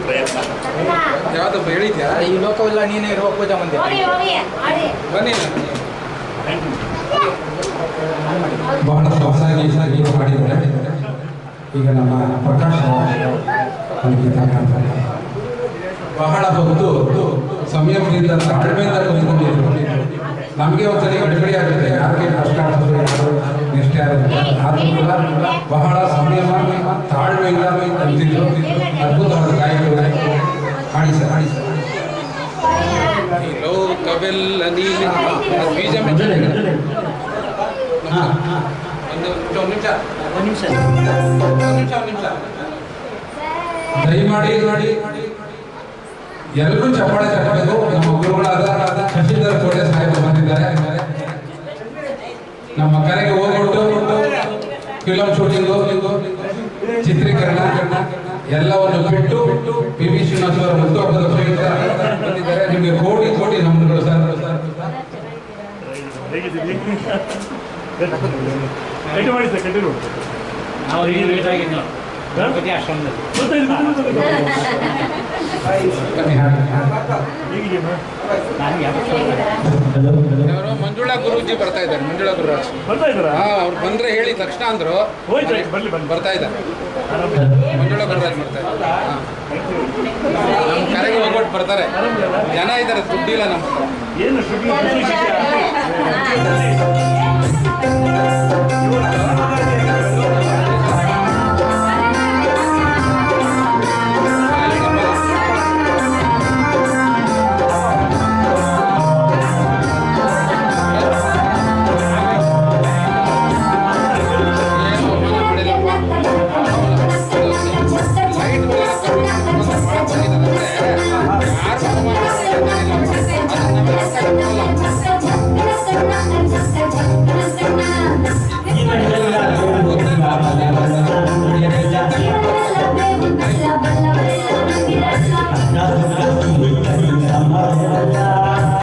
ಪ್ರಯತ್ನ ಯಾವ್ದಪ್ಪ ಹೇಳಿದ್ಯಾ ಈ ಲೋಕವೆಲ್ಲ ನೀನೇ ಇರುವ ಪೂಜಾ ಮಂದಿರ. ಬನ್ನಿ ಬಹಳ ಸೊಗಸಾಗಿ ಗೀತ ಮಾಡಿದ್ದಾರೆ ಈಗ ನಮ್ಮ ಪ್ರಕಾಶ್ ಬಹಳ ಹೊತ್ತು ಸಂಯಮದಿಂದ ತಾಳ್ಮೆಯಿಂದ ನಮಗೆ ಒಂದ್ಸರಿ ಗಡಿಬಿಡಿ ನಿಷ್ಠೆ ಆಗುತ್ತೆ ಆದ್ರೂ ಕೂಡ ಬಹಳ ಸಂಯಮ ತಾಳ್ಮೆಯಿಂದ ನಿಂತಿದ್ರು ಅದ್ಭುತವಾದ ಗಾಯಕರು ಹಾಡಿ ಸರ್ ಹಾಡಿ ಸರ್. ಲೋಕವೆಲ್ಲ ನೀನೆ ಅದು ಬೀಜ ಹಾ ಹಾ. ಒಂದು ನಿಮಿಷ ಒಂದು ನಿಮಿಷ. ಒಂದು ನಿಮಿಷ. ಒಂದು ನಿಮಿಷ ಒಂದು ನಿಮಿಷ. ದಯಮಾಡಿ ಮಾಡಿ ಎಲ್ಲರೂ ಚಪ್ಪಾಳೆ ತಟ್ಟಬೇಕು. ನಮ್ಮ ಗುರುಗಳಾದ ಶಶಿಧರ್ ಕೋಟೆ ಸಾಹೇಬರು ಬಂದಿದ್ದಾರೆ. ನಮ್ಮ ಕರೆಗೆ ಹೋಗ್ಬಿಟ್ಟು ಫಿಲಂ ಶೂಟಿಂಗು ಚಿತ್ರೀಕರಣ ಎಲ್ಲವನ್ನು ಬಿಟ್ಟು ಪಿ ವಿ ಶ್ರೀನಿವಾಸ್ ಅವರ ಹುಟ್ಟುಹಬ್ಬದ ಪ್ರಯುಕ್ತ ನಿಮಗೆ ಕೋಟಿ ಕೋಟಿ ನಮನಗಳು ಸರ್. ಹೇಗಿದ್ದೀರಿ ಕಂಟಿನ್ಯೂ ಮಾಡಿ ಸರ್ ಕಂಟಿನ್ಯೂ ನಾವು ಬನ್ನಿ ಇವರು ಮಂಜುಳಾ ಗುರುಜಿ ಬರ್ತಾ ಇದ್ದಾರೆ ಮಂಜುಳಾ ಗುರುರಾಜ್. ಬರ್ತಾ ಇದ್ದಾರಾ? ಹಾ ಅವ್ರು ಬಂದ್ರೆ ಹೇಳಿ ತಕ್ಷಣ ಅಂದ್ರು. ಬರ್ತಾ ಇದ್ದಾರೆ. ಮಂಜುಳಾ ಗುರುರಾಜ್ ಬರ್ತಾ ಇದ್ದಾರೆ. ನಮ್ಮ ಕರೆಗೆ ಹೋಗ್ಬಿಟ್ಟು ಬರ್ತಾರೆ. ಜನ ಇದ್ದಾರೆ ದುಡ್ಡಿಲ್ಲ ನಮ್ಮ